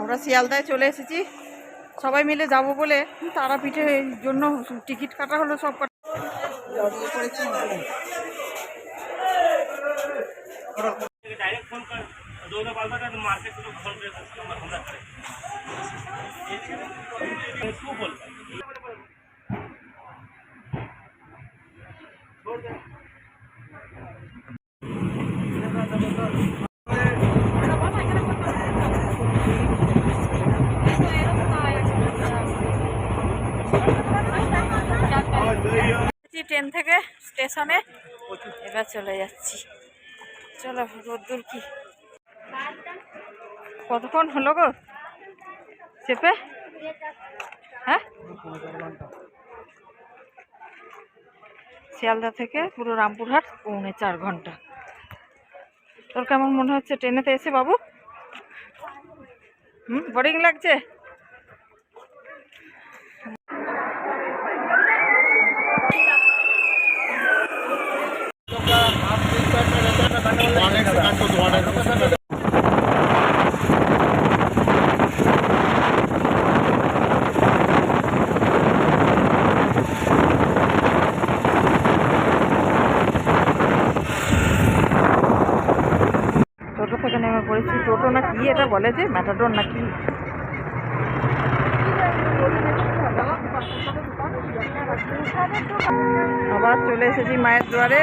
আমরা শিয়ালদায় চলে এসেছি। সবাই মিলে যাব বলে তারাপীঠের জন্য টিকিট কাটা হলো সব ট্রেন থেকে স্টেশনে। এবার চলে যাচ্ছি। চলো, রোদ্দুর কি? কতক্ষণ হলো গো? চেপে? হ্যাঁ? শিয়ালদা থেকে পুরো রামপুরহাট পৌনে চার ঘণ্টা। তোর কেমন মনে হচ্ছে? ট্রেনেতে এসে বাবু? হুম বোরিং লাগছে? টোটো থেকে নেমে পড়েছি টোটো না কি এটা বলে যে ম্যাটাডোর না কি? আবার চলে এসেছি মায়ের দুয়ারে।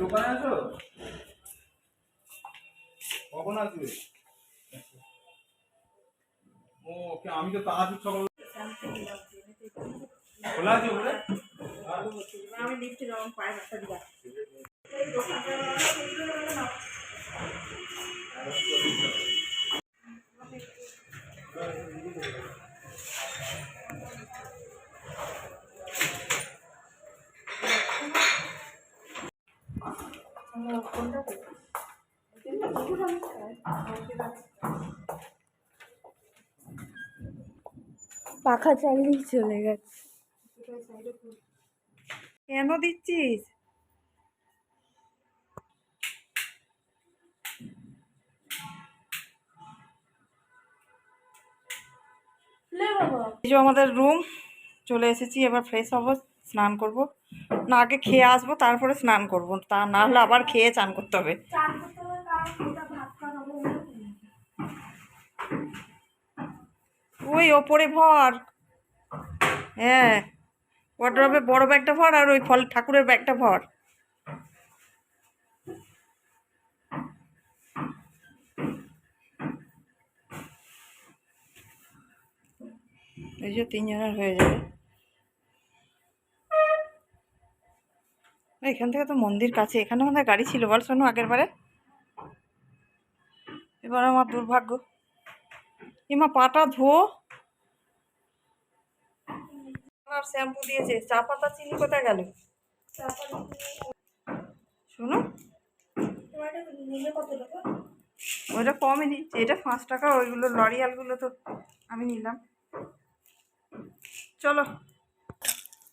দোকানে আছো? কখন আসবে? ও ওকে আমি তো তাড়াতাড়ি সকাল খোলা আছে ওটা আমি লিফটে যেমন পায়ে একটা দিবা পাখা চালিয়েই চলে গেছে। কেন দিচ্ছিস? এই যে আমাদের রুম চলে এসেছি এবার ফ্রেশ হব। স্নান করব। না আগে খেয়ে আসব তারপরে স্নান করব। তা না হলে আবার খেয়ে চান করতে হবে। ওই ওপরে ভর। হ্যাঁ ওয়ার্ড্রবে বড় ব্যাগটা ভর আর ওই ফল ঠাকুরের ব্যাগটা ভর। এই যে তিনজনের হয়ে যাবে। এখান থেকে তো মন্দির কাছে, এখানে আমাদের গাড়ি ছিল। বল, শোনো আগের বারে। এবার আমার দুর্ভাগ্য। এমা পাটা ধো। আর শ্যাম্পু দিয়েছে। চা পাতা, চিনি কোথায় গেল? শোনো। ওইটা কমই দিচ্ছে এটা পাঁচ টাকা, ওইগুলো লরিয়ালগুলো তো আমি নিলাম। চলো।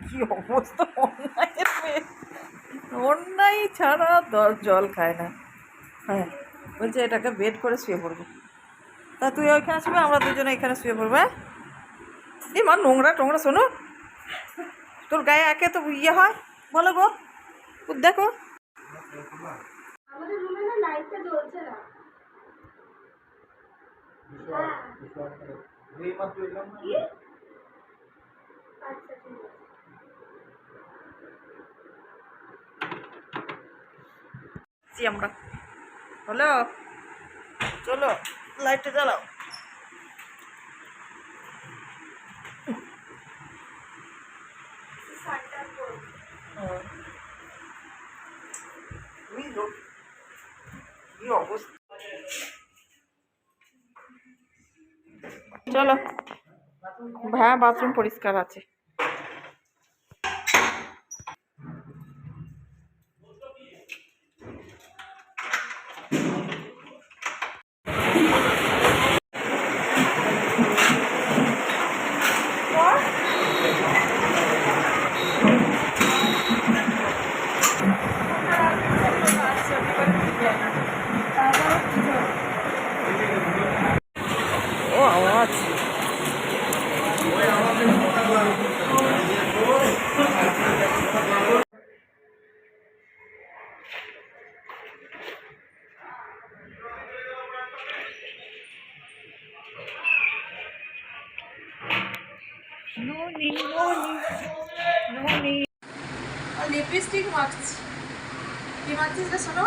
কি অবস্থা? অন্যায়ের মেয়ে। অন্যায় ছাড়া জল খায় না। হ্যাঁ বলছে এটাকে বেড করে শুয়ে পড়ব। তা তুই ওইখানে শুবে আমরা দুজনে এখানে শুয়ে পড়ব হ্যাঁ? এই মা নোংরা টোংরা শোনো। তোর গায়ে একে তো ইয়ে হয় বলো গো। ও দেখো। আমাদের রুমে না লাইটটা জ্বলছে না। হ্যাঁ এই মাত্র এলাম না আচ্ছা ঠিক আছে জি আমরা। হলো? চলো লাইটটা কি অবস্থা? চলো। হ্যাঁ বাথরুম পরিষ্কার আছে ও আওয়াজ লিপস্টিক মাখছি কি মাখছিস রে শোনো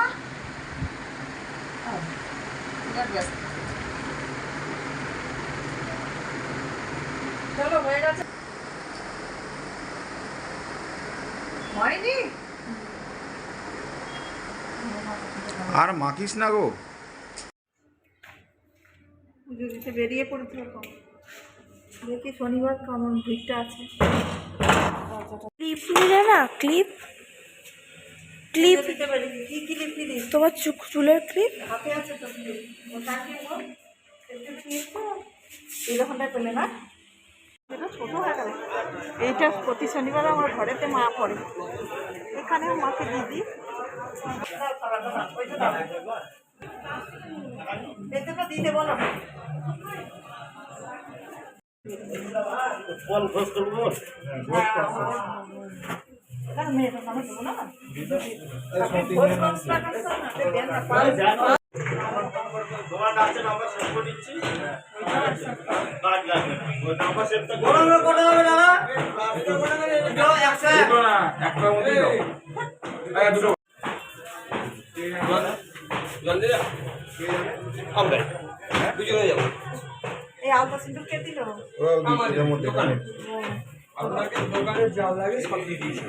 চলো হয়ে গেছে। হয়নি আর মাখিস না গো। পুজো দিতে বেরিয়ে পড়েছিল তো দেখি শনিবার কেমন ভিড়টা আছে। ক্লিপ নিলে না ক্লিপ? ক্লিপ? কি তোমার চুল চুলের ক্লিপ? হাতে আছে তো ক্লিপ। ওটাকে বল একটু ক্লিপ তো এই রকমটা পেলে না? এটা ছোট হয়ে গেল। এইটা প্রতি শনিবার আমার ঘরেতে মা পড়ে এখানেও মাকে। এটাকে দিতে বলো না? ভোজ কনস্ট্রাকশন না, দেবেন না, পাঁচ- তোমার কাছে নাম্বার সেভ করে দিচ্ছি কাজ লাগবে না। ওই নাম্বার সেভটা করে দুটো না একটার মধ্যেই দাও হ্যাঁ দুটো এই আলতা সিন্দুর কে দিল আপনাকে দোকানের যা লাগে সব দিয়ে দিয়েছি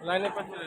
লাইনে পাঠিয়ে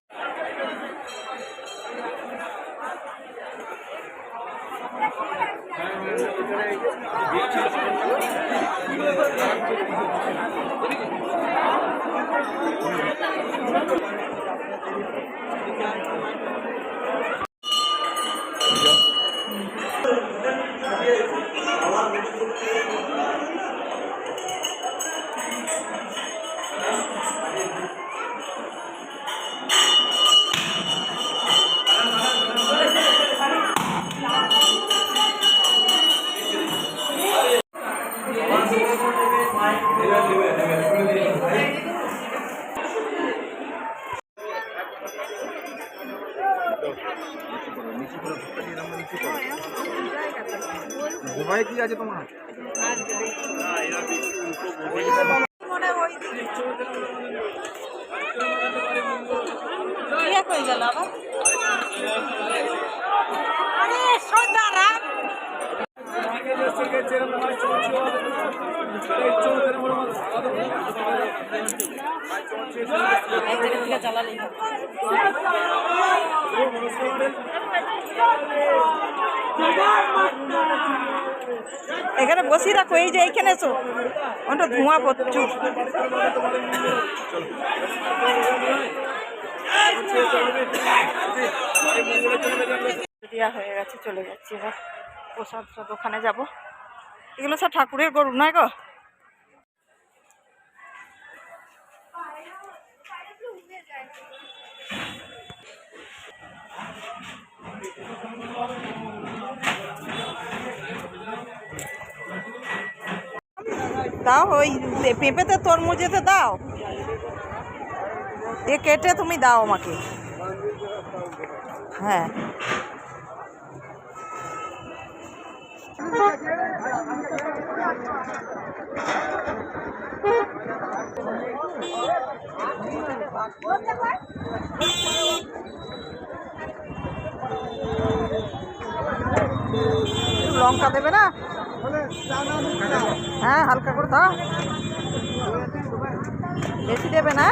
এখানে বসিয়ে রাখো এই যে এইখানে এসো। ওটা ধোঁয়া প্রচুর। হয়ে গেছে, চলে যাচ্ছি এবার। প্রসাদ সব ওখানে যাব। এগুলো সব ঠাকুরের গরু, নয় গো? দাও ওই পেঁপেতে তরমুজেতে দাও। এ কেটে তুমি দাও আমাকে। হ্যাঁ। লঙ্কা দেবে না? হ্যাঁ হালকা করে দাও। বেশি দেবে না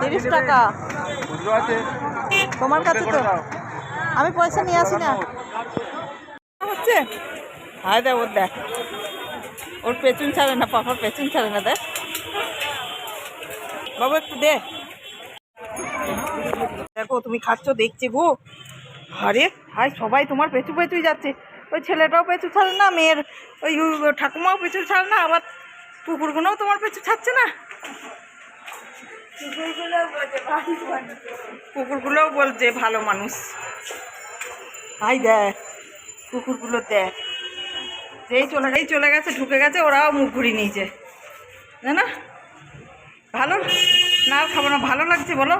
তিরিশ টাকা। তোমার কাছে তো? আমি পয়সা নিয়ে আসি না। হচ্ছে? হায় দেখ ওর দেখ। ওর পেছন ছাড়ে না পাপার পেছন ছাড়ে না দেখ। বাবু একটু দে। দেখো তুমি খাচ্ছ দেখছি গো। আরে হাই সবাই তোমার পেছু পেছুই যাচ্ছে। ওই ছেলেটাও পেছু ছাড়ে না মেয়ের ওই ওই ঠাকুমাও পেছু ছাড়ে না আবার কুকুরগুলোও তোমার পেছু ছাড়ছে না। কুকুরগুলোও বলছে ভালো মানুষ। হাই দেখ কুকুরগুলো দেখ। যেই চলে গেই চলে গেছে ঢুকে গেছে ওরাও মুখ ঘুরিয়ে নিয়েছে। না? ভালো? না খাব না। ভালো লাগছে বলো?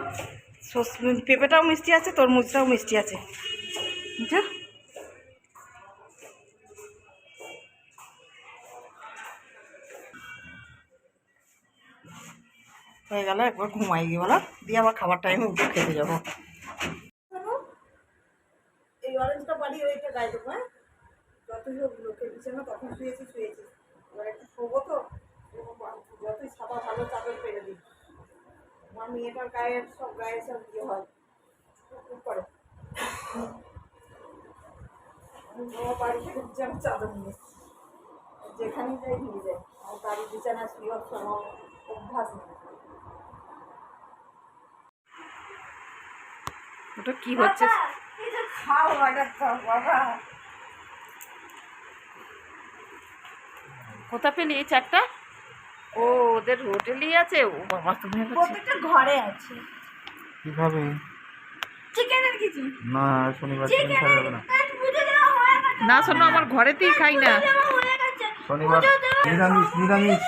পেঁপেটাও মিষ্টি আছে তরমুজটাও মিষ্টি আছে। বুঝছ? হয়ে গেল, একবার ঘুমাই গিয়ে বলো। দিয়ে আবার খাবার টাইমে উঠে খেতে যাব। এই অরেঞ্জটা ওইটা গায়ে হ্যাঁ? লোকের একটু তো যতই ভালো চাদর দিই। আমার মেয়েটার সব গায়ে সব ইয়ে হয়। করে। আমি বাবা বাড়ি থেকে বিছানা চাদর। যেখানেই যাই নিয়ে যাই। আর বাড়ির বিছানা শুয়ে সময় অভ্যাস নেই। ওটা কি হচ্ছে? খাও বাবা কোথা পেলি এই চারটা? ও ওদের হোটেলই আছে? ও বাবা তুমি প্রত্যেকটা ঘরে আছে। কীভাবে? চিকেনের কিছু? না শনিবার চিকেন খাওয়া যাবে না শোনো আমার ঘরেতেই খাই না। শনিবার। নিরামিষ নিরামিষ।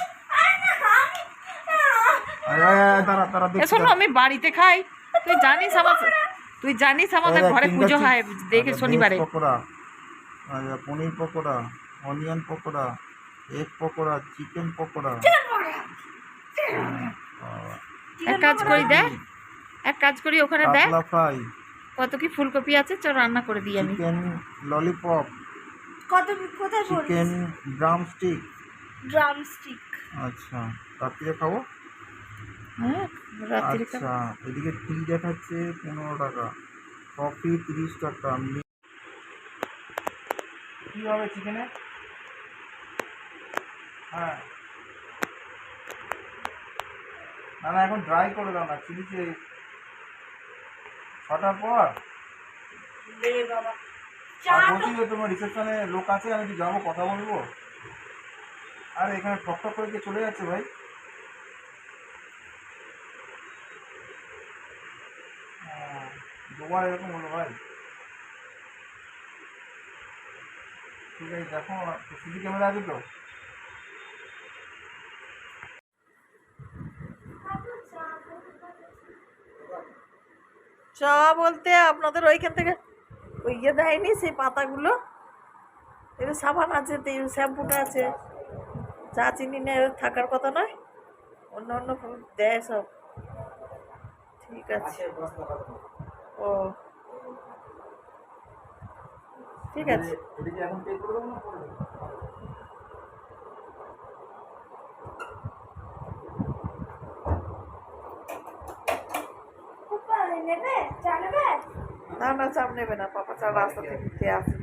শোনো আমি বাড়িতে খাই। তুই জানিস আমার তুই জানিস আমাদের ঘরে পুজো হয় দেখে আচ্ছা, শনিবারে pakora paneer pakora onion pakora egg pakora chicken pakora. এক কাজ করি দেখ। এক কাজ করি ওখানে ফ্রাই। কত কি ফুলকপি আছে চল রান্না করে দিই আমি। Chicken lollipop. কত কোথায় chicken drumstick drumstick আচ্ছা রাত্রিরে খাব? হ্যাঁ রাত্রি আচ্ছা এদিকে টি দেখাচ্ছে পনেরো টাকা। কফি তিরিশ টাকা। কি হবে চিকেনে হ্যাঁ। না না এখন ড্রাই করে দাও না চিলিতে ছটার পর? আর বলছি যে তোমার রিসেপশনে লোক আছে আমি একটু যাব কথা বলব। আর এখানে ঠক ঠক করে কে চলে যাচ্ছে ভাই? দুবার এরকম হলো ভাই ঠিক আছে দেখো সিসি ক্যামেরা আছে তো চা বলতে আপনাদের ওইখান থেকে ওই ইয়ে দেয়নি সেই পাতাগুলো। এর সাবান আছে শ্যাম্পুটা আছে। চা চিনি নিয়ে থাকার কথা নয়। অন্য অন্য দেয় সব। ঠিক আছে। ও। ঠিক আছে। না না চাপ নেবে না পাপা চার রাস্তা থেকে খেয়ে আসে।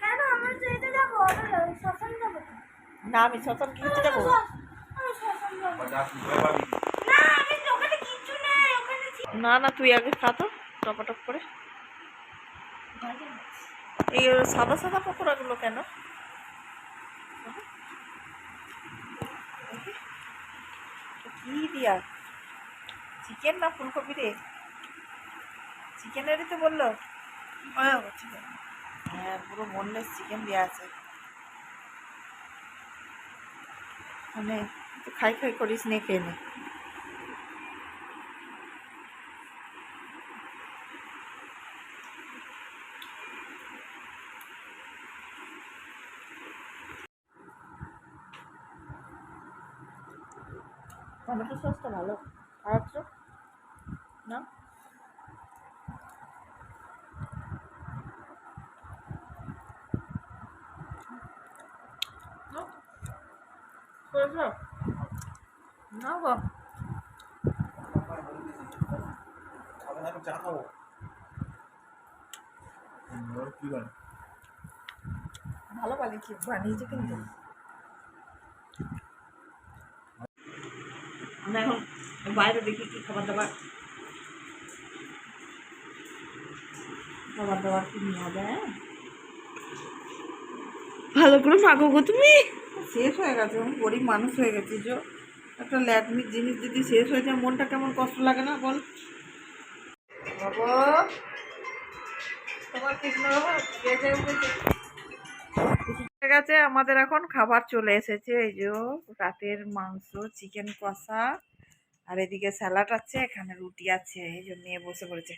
কেন? আমরা না আমি শ্মশান খেতে যাব। না আমি না না, তুই আগে খা তো, টপাটপ করে। এই সাদা সাদা পকোড়াগুলো কেন? কি দিয়া? চিকেন না ফুলকপি রে? চিকেনেরই তো বলল। হ্যাঁ পুরো বোনলেস চিকেন দেওয়া আছে। মানে খাই খাই করিস, নে, খেয়ে নে। টমেটো সসটা ভালো। খারাপ না? ভালো বানিয়েছি বানিয়েছি কিন্তু। আমরা এখন বাইরে দেখি কি খাবার দাবার। খাবার দাবার কি নেওয়া যায় হ্যাঁ? ভালো করে মাখো গো তুমি। শেষ হয়ে গেছে আমি গরিব মানুষ হয়ে গেছি যে। একটা ল্যাকমির জিনিস যদি শেষ হয়ে যায় মনটা কেমন কষ্ট লাগে না বল? বাবা তোমার কৃষ্ণ বাবা হয়ে গেছে আমাদের এখন খাবার চলে এসেছে, এই যে রাতের মাংস চিকেন কষা, আর এদিকে স্যালাড আছে, এখানে রুটি আছে, এই যে মেয়ে বসে পড়েছে।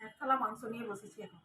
এক থালা মাংস নিয়ে বসেছি এখন।